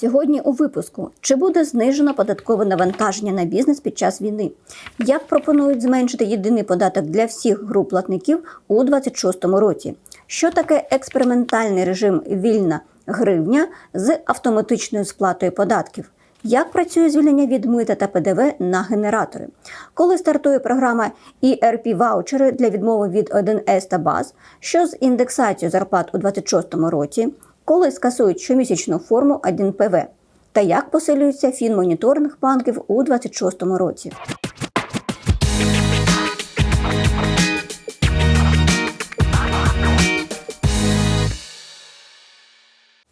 Сьогодні у випуску чи буде знижено податкове навантаження на бізнес під час війни? Як пропонують зменшити єдиний податок для всіх груп платників у 2026 році? Що таке експериментальний режим вільна гривня з автоматичною сплатою податків? Як працює звільнення від мита та ПДВ на генератори? Коли стартує програма erp ваучери для відмови від 1С та БАЗ? Що з індексацією зарплат у 2026 році? Коли скасують щомісячну форму 1ПВ? Та як посилюється фінмоніторинг банків у 2026 році?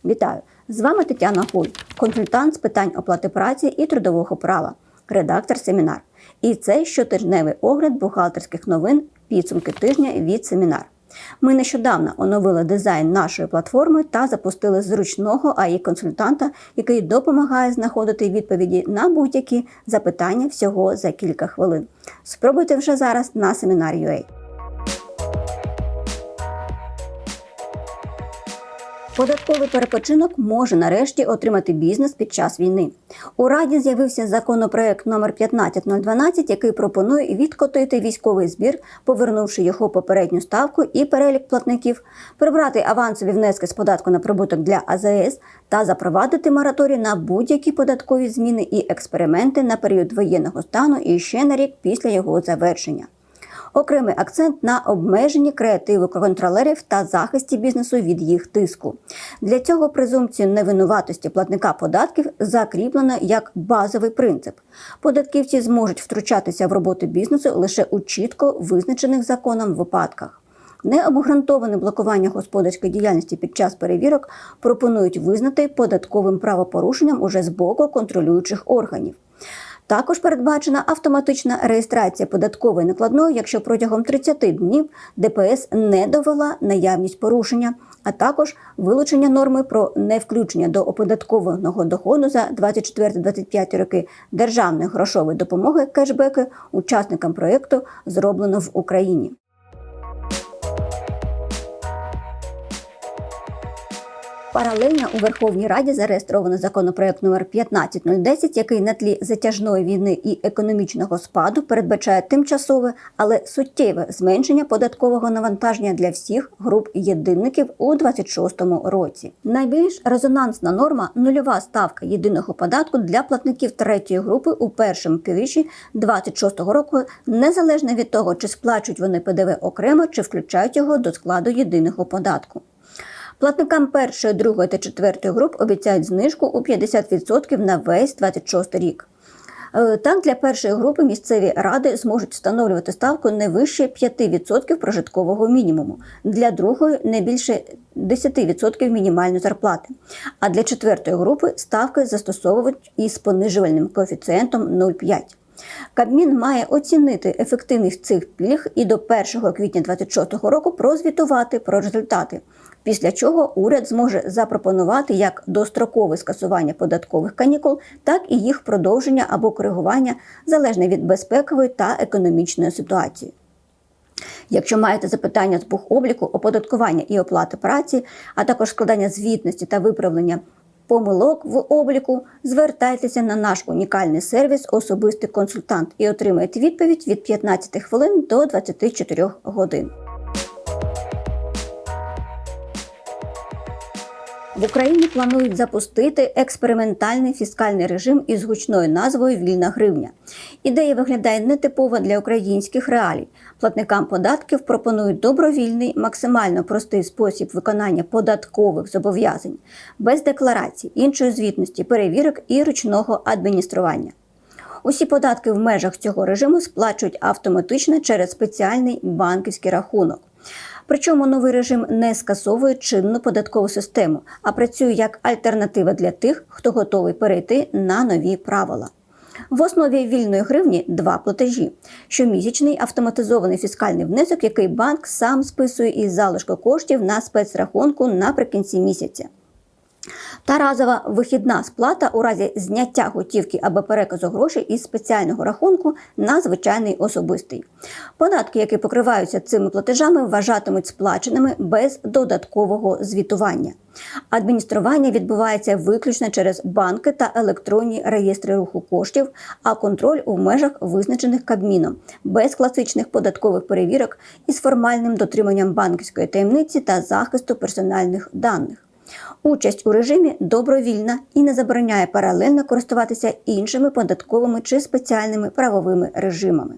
Вітаю! З вами Тетяна Гуль, консультант з питань оплати праці і трудового права, редактор семінар. І це щотижневий огляд бухгалтерських новин підсумки тижня від семінар. Ми нещодавно оновили дизайн нашої платформи та запустили зручного АІ консультанта, який допомагає знаходити відповіді на будь-які запитання всього за кілька хвилин. Спробуйте вже зараз на семінар.ua. Податковий перепочинок може нарешті отримати бізнес під час війни. У раді з'явився законопроект номер 15012, який пропонує відкотити військовий збір, повернувши його попередню ставку і перелік платників, прибрати авансові внески з податку на прибуток для АЗС та запровадити мораторій на будь-які податкові зміни і експерименти на період воєнного стану і ще на рік після його завершення. Окремий акцент на обмеженні креативу контролерів та захисті бізнесу від їх тиску. Для цього презумпцію невинуватості платника податків закріплено як базовий принцип. Податківці зможуть втручатися в роботу бізнесу лише у чітко визначених законом випадках. Необґрунтоване блокування господарської діяльності під час перевірок пропонують визнати податковим правопорушенням уже з боку контролюючих органів. Також передбачена автоматична реєстрація податкової накладної, якщо протягом 30 днів ДПС не довела наявність порушення, а також вилучення норми про невключення до оподаткованого доходу за 24-25 роки державної грошової допомоги кешбеки учасникам проєкту зроблено в Україні. Паралельно у Верховній Раді зареєстровано законопроект номер 15010, який на тлі затяжної війни і економічного спаду передбачає тимчасове, але суттєве зменшення податкового навантаження для всіх груп єдинників у 2026 році. Найбільш резонансна норма нульова ставка єдиного податку для платників третьої групи у першому півріччі 2026 року, незалежно від того, чи сплачують вони ПДВ окремо, чи включають його до складу єдиного податку. Платникам першої, другої та четвертої груп обіцяють знижку у 50% на весь 26 рік. Е, Так, для першої групи місцеві ради зможуть встановлювати ставку не вище 5% прожиткового мінімуму, для другої не більше 10% мінімальної зарплати. А для четвертої групи ставки застосовують із понижувальним коефіцієнтом 0,5. Кабмін має оцінити ефективність цих пільг і до 1 квітня 2026 року прозвітувати про результати. Після чого уряд зможе запропонувати як дострокове скасування податкових канікул, так і їх продовження або коригування залежно від безпекової та економічної ситуації. Якщо маєте запитання з бухобліку, оподаткування і оплати праці, а також складання звітності та виправлення помилок в обліку, звертайтеся на наш унікальний сервіс Особистий консультант і отримайте відповідь від 15 хвилин до 24 годин. В Україні планують запустити експериментальний фіскальний режим із гучною назвою Вільна гривня. Ідея виглядає нетипова для українських реалій. Платникам податків пропонують добровільний, максимально простий спосіб виконання податкових зобов'язань без декларацій, іншої звітності, перевірок і ручного адміністрування. Усі податки в межах цього режиму сплачують автоматично через спеціальний банківський рахунок. Причому новий режим не скасовує чинну податкову систему, а працює як альтернатива для тих, хто готовий перейти на нові правила. В основі вільної гривні два платежі: щомісячний автоматизований фіскальний внесок, який банк сам списує із залишку коштів на спецрахунку наприкінці місяця. Та разова вихідна сплата у разі зняття готівки або переказу грошей із спеціального рахунку на звичайний особистий. Податки, які покриваються цими платежами, вважатимуть сплаченими без додаткового звітування. Адміністрування відбувається виключно через банки та електронні реєстри руху коштів, а контроль у межах визначених Кабміном, без класичних податкових перевірок із формальним дотриманням банківської таємниці та захисту персональних даних. Участь у режимі добровільна і не забороняє паралельно користуватися іншими податковими чи спеціальними правовими режимами.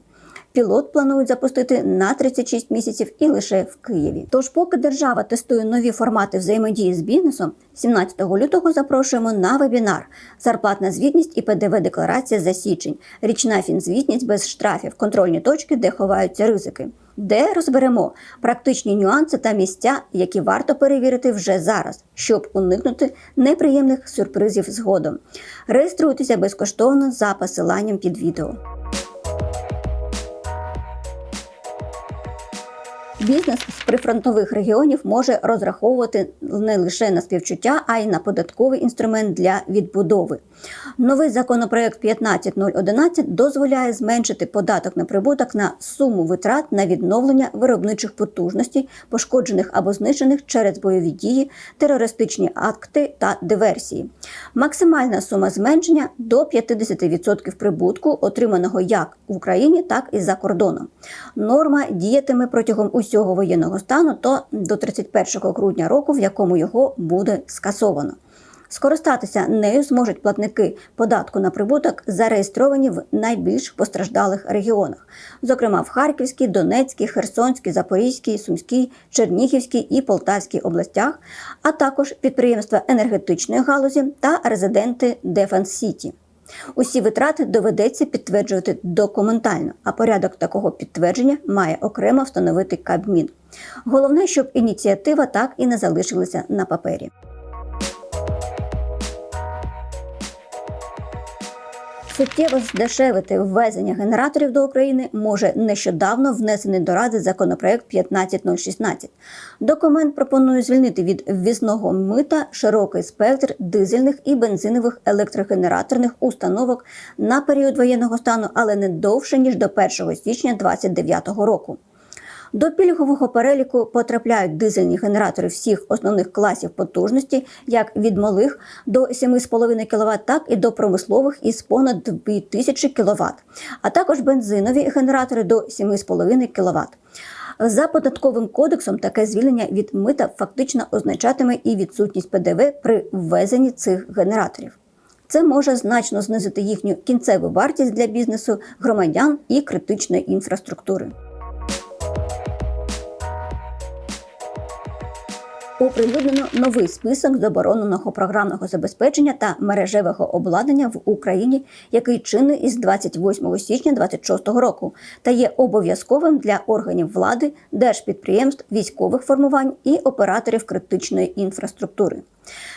Пілот планують запустити на 36 місяців і лише в Києві. Тож, поки держава тестує нові формати взаємодії з бізнесом, 17 лютого запрошуємо на вебінар Зарплатна звітність і ПДВ декларація за січень, річна фінзвітність без штрафів, контрольні точки, де ховаються ризики. Де розберемо практичні нюанси та місця, які варто перевірити вже зараз, щоб уникнути неприємних сюрпризів згодом. Реєструйтеся безкоштовно за посиланням під відео. Бізнес з прифронтових регіонів може розраховувати не лише на співчуття, а й на податковий інструмент для відбудови. Новий законопроект 15011 дозволяє зменшити податок на прибуток на суму витрат на відновлення виробничих потужностей, пошкоджених або знищених через бойові дії, терористичні акти та диверсії. Максимальна сума зменшення до 50% прибутку, отриманого як в Україні, так і за кордоном. Норма діятиме протягом усього воєнного стану то до 31 грудня року, в якому його буде скасовано. Скористатися нею зможуть платники податку на прибуток, зареєстровані в найбільш постраждалих регіонах, зокрема в Харківській, Донецькій, Херсонській, Запорізькій, Сумській, Чернігівській і Полтавській областях, а також підприємства енергетичної галузі та резиденти Дефенс Сіті. Усі витрати доведеться підтверджувати документально, а порядок такого підтвердження має окремо встановити Кабмін. Головне, щоб ініціатива так і не залишилася на папері. Суттєво здешевити ввезення генераторів до України може нещодавно внесений до Ради законопроект 15016. Документ пропонує звільнити від ввізного мита широкий спектр дизельних і бензинових електрогенераторних установок на період воєнного стану, але не довше ніж до 1 січня 2029 року. До пільгового переліку потрапляють дизельні генератори всіх основних класів потужності, як від малих до 7,5 кВт, так і до промислових із понад 2000 кВт, а також бензинові генератори до 7,5 кВт. За податковим кодексом таке звільнення від мита фактично означатиме і відсутність ПДВ при ввезенні цих генераторів. Це може значно знизити їхню кінцеву вартість для бізнесу, громадян і критичної інфраструктури. Оприлюднено новий список забороненого програмного забезпечення та мережевого обладнання в Україні, який чинний із 28 січня 2026 року, та є обов'язковим для органів влади, держпідприємств, військових формувань і операторів критичної інфраструктури.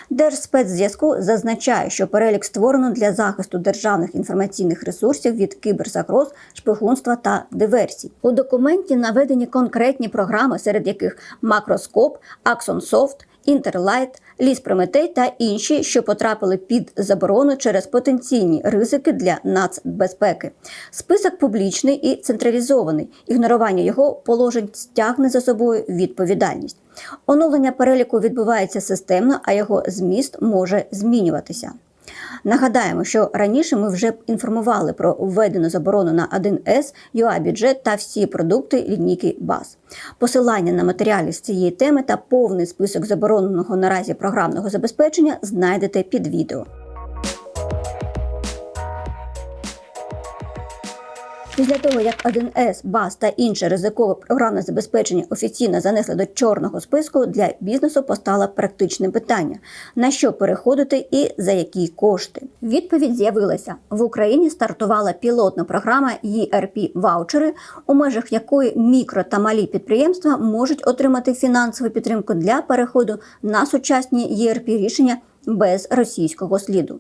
Держспецзв'язку зазначає, що перелік створено для захисту державних інформаційних ресурсів від кіберзагроз, шпигунства та диверсій. У документі наведені конкретні програми, серед яких Макроскоп, Аксонсофт, Інтерлайт, Ліс Прометей та інші, що потрапили під заборону через потенційні ризики для нацбезпеки. Список публічний і централізований. Ігнорування його положень стягне за собою відповідальність. Оновлення переліку відбувається системно, а його зміст може змінюватися. Нагадаємо, що раніше ми вже інформували про введену заборону на 1С, ЮА-бюджет та всі продукти лінійки БАЗ. Посилання на матеріали з цієї теми та повний список забороненого наразі програмного забезпечення знайдете під відео. Після того, як 1С, БАС та інше ризикове програмне забезпечення офіційно занесли до чорного списку, для бізнесу постало практичне питання: на що переходити і за які кошти. Відповідь з'явилася в Україні. Стартувала пілотна програма ERP ваучери, у межах якої мікро та малі підприємства можуть отримати фінансову підтримку для переходу на сучасні ERP рішення без російського сліду.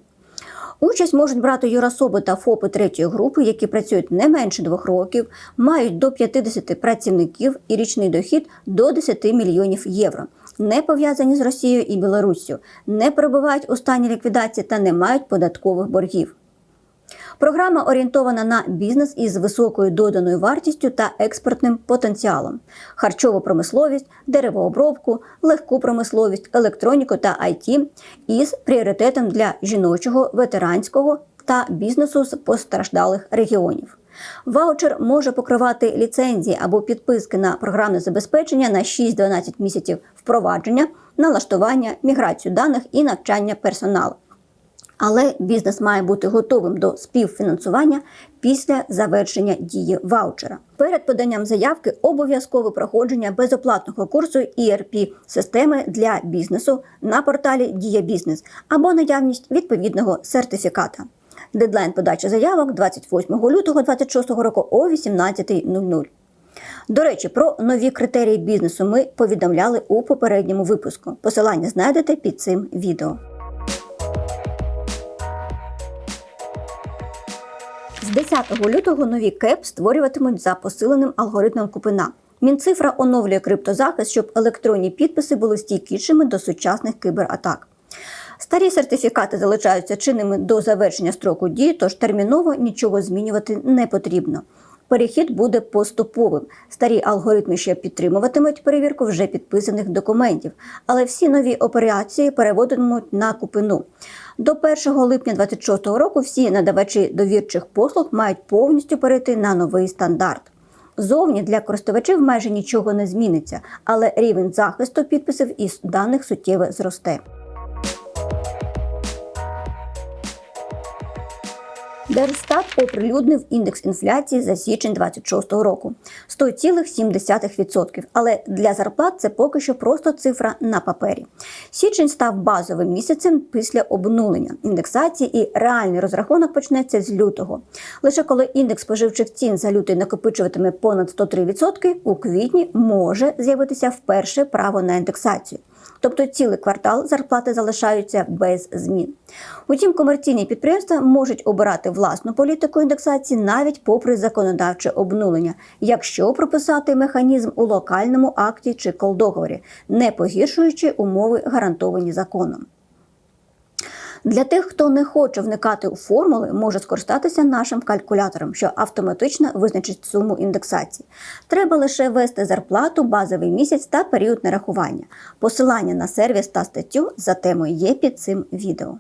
Участь можуть брати юрособи та ФОПи третьої групи, які працюють не менше двох років, мають до 50 працівників і річний дохід до 10 мільйонів євро. не пов'язані з Росією і Білоруссю, не перебувають у стані ліквідації та не мають податкових боргів. Програма орієнтована на бізнес із високою доданою вартістю та експортним потенціалом, харчову промисловість, деревообробку, легку промисловість, електроніку та IT із пріоритетом для жіночого, ветеранського та бізнесу з постраждалих регіонів. Ваучер може покривати ліцензії або підписки на програмне забезпечення на 6-12 місяців впровадження, налаштування, міграцію даних і навчання персоналу. Але бізнес має бути готовим до співфінансування після завершення дії ваучера. Перед поданням заявки обов'язкове проходження безоплатного курсу erp системи для бізнесу на порталі Дія Бізнес або наявність відповідного сертифіката. Дедлайн подачі заявок 28 лютого 2026 року о 18.00. До речі, про нові критерії бізнесу ми повідомляли у попередньому випуску. Посилання знайдете під цим відео. 10 лютого нові КЕП створюватимуть за посиленим алгоритмом Купина. Мінцифра оновлює криптозахист, щоб електронні підписи були стійкішими до сучасних кібератак. Старі сертифікати залишаються чинними до завершення строку дії, тож терміново нічого змінювати не потрібно. Перехід буде поступовим. Старі алгоритми ще підтримуватимуть перевірку вже підписаних документів, але всі нові операції переводитимуть на купину. До 1 липня 2026 року всі надавачі довірчих послуг мають повністю перейти на новий стандарт. Зовні для користувачів майже нічого не зміниться, але рівень захисту підписів і даних суттєво зросте. Держстат оприлюднив індекс інфляції за січень 26 року 100,7%. Але для зарплат це поки що просто цифра на папері. Січень став базовим місяцем після обнулення індексації, і реальний розрахунок почнеться з лютого. Лише коли індекс споживчих цін за лютий накопичуватиме понад 103%, у квітні може з'явитися вперше право на індексацію. Тобто цілий квартал зарплати залишаються без змін. Утім, комерційні підприємства можуть обирати власну політику індексації навіть попри законодавче обнулення, якщо прописати механізм у локальному акті чи колдоговорі, не погіршуючи умови, гарантовані законом. Для тих, хто не хоче вникати у формули, може скористатися нашим калькулятором, що автоматично визначить суму індексації. Треба лише ввести зарплату, базовий місяць та період нарахування. Посилання на сервіс та статтю за темою є під цим відео.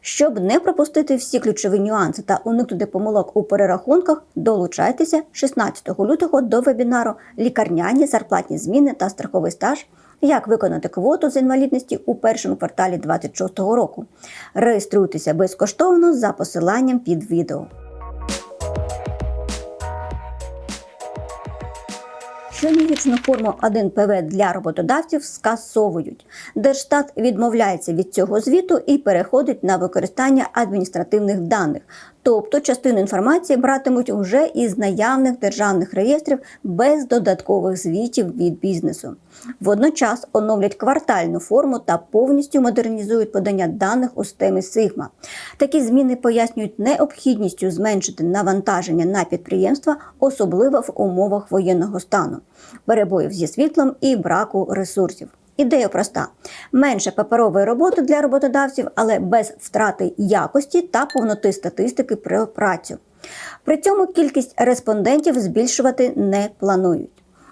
Щоб не пропустити всі ключові нюанси та уникнути помилок у перерахунках, долучайтеся 16 лютого до вебінару Лікарняні зарплатні зміни та страховий стаж. Як виконати квоту з інвалідності у першому кварталі 2026 року? Реєструйтеся безкоштовно за посиланням під відео. Щомісячну форму 1 ПВ для роботодавців скасовують. Держстат відмовляється від цього звіту і переходить на використання адміністративних даних, тобто частину інформації братимуть уже із наявних державних реєстрів без додаткових звітів від бізнесу. Водночас оновлять квартальну форму та повністю модернізують подання даних у системі Sigma. Такі зміни пояснюють необхідністю зменшити навантаження на підприємства, особливо в умовах воєнного стану, перебоїв зі світлом і браку ресурсів. Ідея проста: менше паперової роботи для роботодавців, але без втрати якості та повноти статистики про працю. При цьому кількість респондентів збільшувати не планують.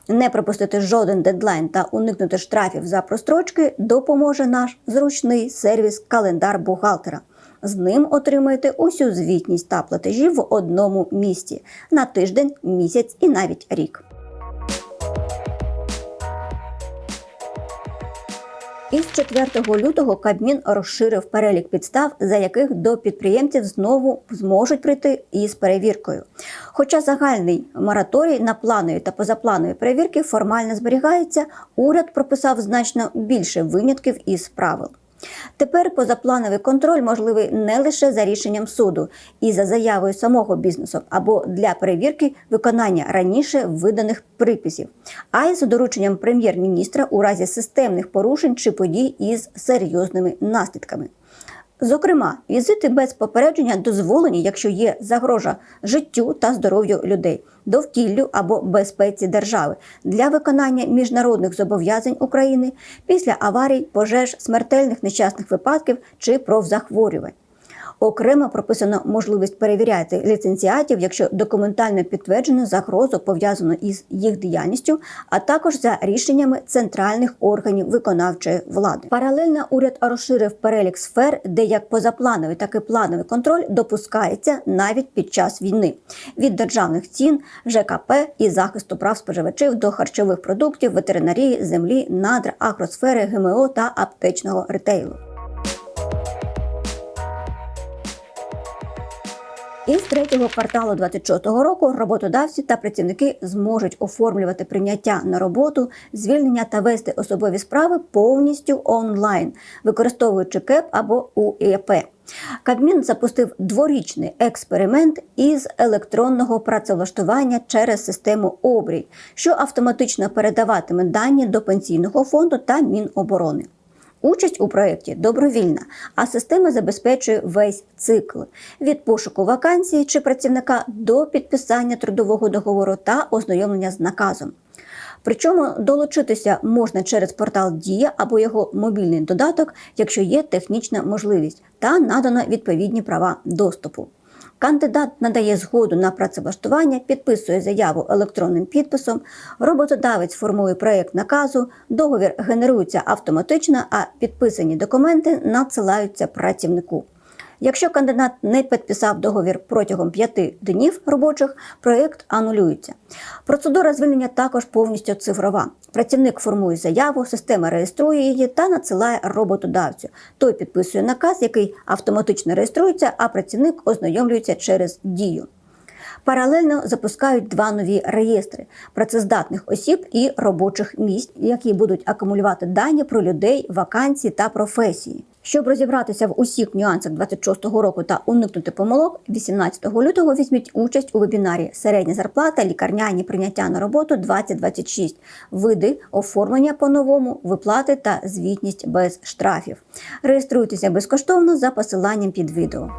Не пропустити жоден дедлайн та уникнути штрафів за прострочки допоможе наш зручний сервіс календар бухгалтера. З ним отримаєте усю звітність та платежі в одному місці на тиждень, місяць і навіть рік. Із 4 лютого Кабмін розширив перелік підстав, за яких до підприємців знову зможуть прийти із перевіркою. Хоча загальний мораторій на планові та позапланові перевірки формально зберігається, уряд прописав значно більше винятків із правил. Тепер позаплановий контроль можливий не лише за рішенням суду і за заявою самого бізнесу або для перевірки виконання раніше виданих приписів, а й за дорученням прем'єр-міністра у разі системних порушень чи подій із серйозними наслідками. Зокрема, візити без попередження дозволені, якщо є загрожа життю та здоров'ю людей, довкіллю або безпеці держави для виконання міжнародних зобов'язань України після аварій, пожеж, смертельних нещасних випадків чи профзахворювань. Окремо прописано можливість перевіряти ліцензіатів, якщо документально підтверджено загрозу пов'язану із їх діяльністю, а також за рішеннями центральних органів виконавчої влади. Паралельно уряд розширив перелік сфер, де як позаплановий, так і плановий контроль допускається навіть під час війни від державних цін, ЖКП і захисту прав споживачів до харчових продуктів, ветеринарії, землі, надр, агросфери, ГМО та аптечного ретейлу. Із третього кварталу 26 року роботодавці та працівники зможуть оформлювати прийняття на роботу, звільнення та вести особові справи повністю онлайн, використовуючи КЕП або УЕП. Кабмін запустив дворічний експеримент із електронного працевлаштування через систему Обрій, що автоматично передаватиме дані до пенсійного фонду та Міноборони. Участь у проєкті добровільна, а система забезпечує весь цикл від пошуку вакансії чи працівника до підписання трудового договору та ознайомлення з наказом. Причому долучитися можна через портал Дія або його мобільний додаток, якщо є технічна можливість, та надано відповідні права доступу. Кандидат надає згоду на працевлаштування, підписує заяву електронним підписом, роботодавець формує проєкт наказу, договір генерується автоматично, а підписані документи надсилаються працівнику. Якщо кандидат не підписав договір протягом п'яти днів робочих, проєкт анулюється. Процедура звільнення також повністю цифрова. Працівник формує заяву, система реєструє її та надсилає роботодавцю. Той підписує наказ, який автоматично реєструється, а працівник ознайомлюється через дію. Паралельно запускають два нові реєстри працездатних осіб і робочих місць, які будуть акумулювати дані про людей, вакансії та професії. Щоб розібратися в усіх нюансах 26-го року та уникнути помилок, 18 лютого візьміть участь у вебінарі Середня зарплата, лікарняні прийняття на роботу 2026, види, оформлення по-новому, виплати та звітність без штрафів. Реєструйтеся безкоштовно за посиланням під відео.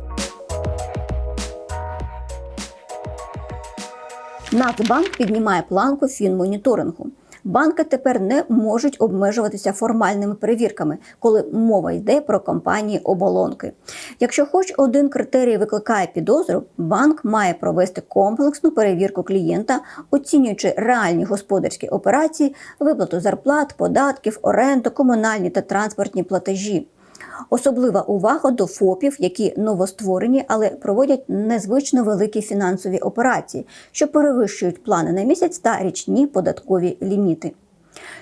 Нацбанк піднімає планку фінмоніторингу. Банки тепер не можуть обмежуватися формальними перевірками, коли мова йде про компанії оболонки. Якщо хоч один критерій викликає підозру, банк має провести комплексну перевірку клієнта, оцінюючи реальні господарські операції, виплату зарплат, податків, оренду, комунальні та транспортні платежі. Особлива увага до ФОПів, які новостворені, але проводять незвично великі фінансові операції, що перевищують плани на місяць та річні податкові ліміти.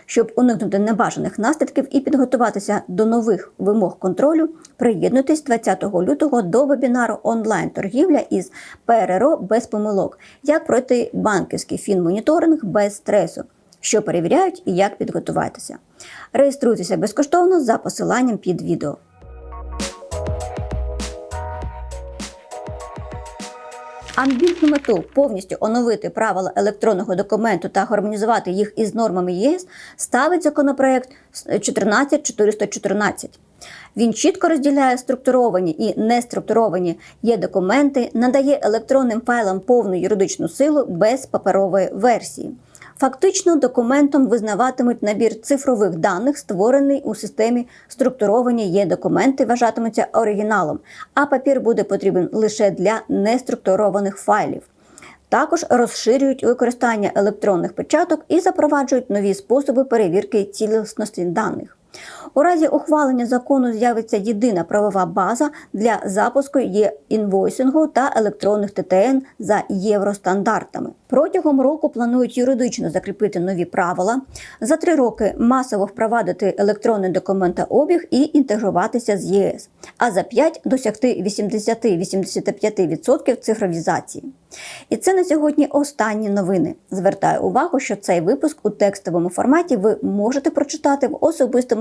Щоб уникнути небажаних наслідків і підготуватися до нових вимог контролю, приєднуйтесь 20 лютого до вебінару онлайн-торгівля із ПРРО без помилок, як пройти банківський фінмоніторинг без стресу, що перевіряють і як підготуватися. Реєструйтеся безкоштовно за посиланням під відео. Амбітну мету повністю оновити правила електронного документу та гармонізувати їх із нормами ЄС ставить законопроект 14414. Він чітко розділяє структуровані і неструктуровані є документи, надає електронним файлам повну юридичну силу без паперової версії. Фактично, документом визнаватимуть набір цифрових даних, створений у системі структуровані є документи, вважатимуться оригіналом, а папір буде потрібен лише для неструктурованих файлів. Також розширюють використання електронних печаток і запроваджують нові способи перевірки цілісності даних. У разі ухвалення закону з'явиться єдина правова база для запуску є-інвойсингу та електронних ТТН за євростандартами. Протягом року планують юридично закріпити нові правила, за три роки масово впровадити електронний документообіг і інтегруватися з ЄС, а за п'ять досягти 80-85% цифровізації. І це на сьогодні останні новини. Звертаю увагу, що цей випуск у текстовому форматі ви можете прочитати в особистому